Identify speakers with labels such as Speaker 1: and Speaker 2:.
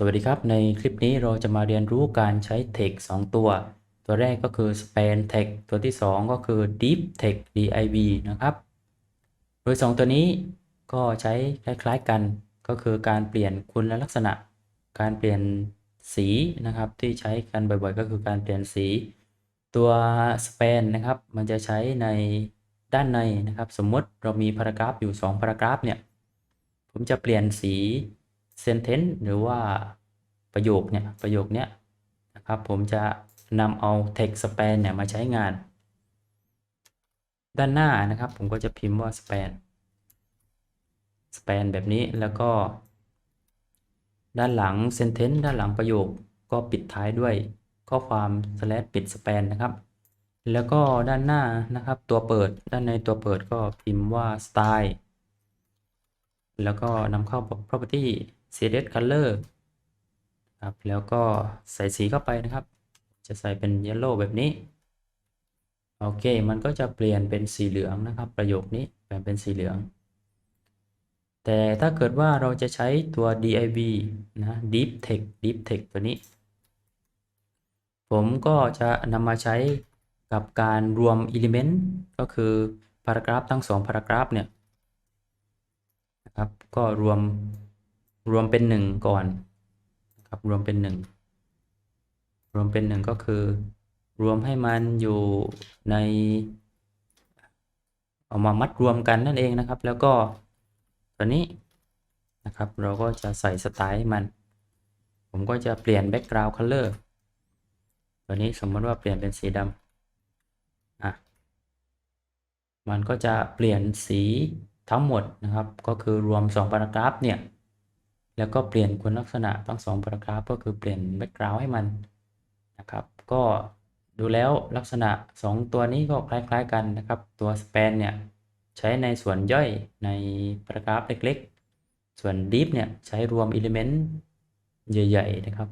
Speaker 1: สวัสดีครับ ในคลิปนี้เราจะมาเรียนรู้การใช้ text 2ตัว ตัวแรกก็คือ span text ตัวที่ 2 ก็คือ deep text div นะครับ โดย 2 ตัวนี้ก็ใช้คล้ายๆกันก็คือการเปลี่ยนคุณลักษณะ การเปลี่ยนสีนะครับที่ใช้กันบ่อยๆ ก็คือการเปลี่ยนสี ตัว span นะครับมันจะใช้ในด้านในนะครับ สมมติเรามีพารากราฟอยู่ 2 พารากราฟเนี่ย ผมจะเปลี่ยนสี sentence หรือว่าประโยคเนี่ยประโยคเนี้ยนะครับผมจะนำเอา text span เนี่ยมาใช้งาน ด้านหน้านะครับผมก็จะพิมพ์ว่า span span แบบนี้แล้วก็ ด้านหลัง sentence ด้านหลังประโยคก็ปิดท้ายด้วยข้อความ slash ปิด span นะครับ แล้วก็ด้านหน้านะครับตัวเปิดด้านในตัวเปิดก็พิมพ์ว่า style แล้วก็นำเข้า property select color ครับแล้วก็ใส่สีเข้าไปนะครับ จะใส่เป็น yellow แบบนี้ โอเค มันก็จะเปลี่ยนเป็นสีเหลืองนะครับ ประโยคนี้เปลี่ยนเป็นสีเหลือง แต่ถ้าเกิดว่าเราจะใช้ตัว div นะ deep text deep text ตัวนี้ ผมก็จะนำมาใช้กับการรวม element ก็คือ paragraph ทั้งสอง paragraph เนี่ยนะครับ ก็รวม รวมเป็นหนึ่งก่อนนะครับรวมเป็นหนึ่งรวมเป็นหนึ่งก็คือ รวมให้มันอยู่ใน เอามามัดรวมกันนั่นเองนะครับ แล้วก็ตัวนี้นะครับ เราก็จะใส่สไตล์ให้มัน ผมก็จะเปลี่ยน background color ตัวนี้สมมติว่าเปลี่ยนเป็นสีดำอะมันก็จะเปลี่ยนสีทั้งหมดนะครับ ก็คือรวม 2 พารากราฟเนี่ย แล้วก็เปลี่ยนคุณลักษณะทั้ง2พารากราฟก็คือเปลี่ยนแบ็กกราวด์ให้มันนะครับ ก็ดูแล้วลักษณะ 2 ตัวนี้ก็คล้าย ๆกันนะครับ ตัว span เนี่ยใช้ในส่วนย่อยในพารากราฟเล็กๆ ส่วน deep เนี่ยใช้รวม element ใหญ่ ๆ นะครับ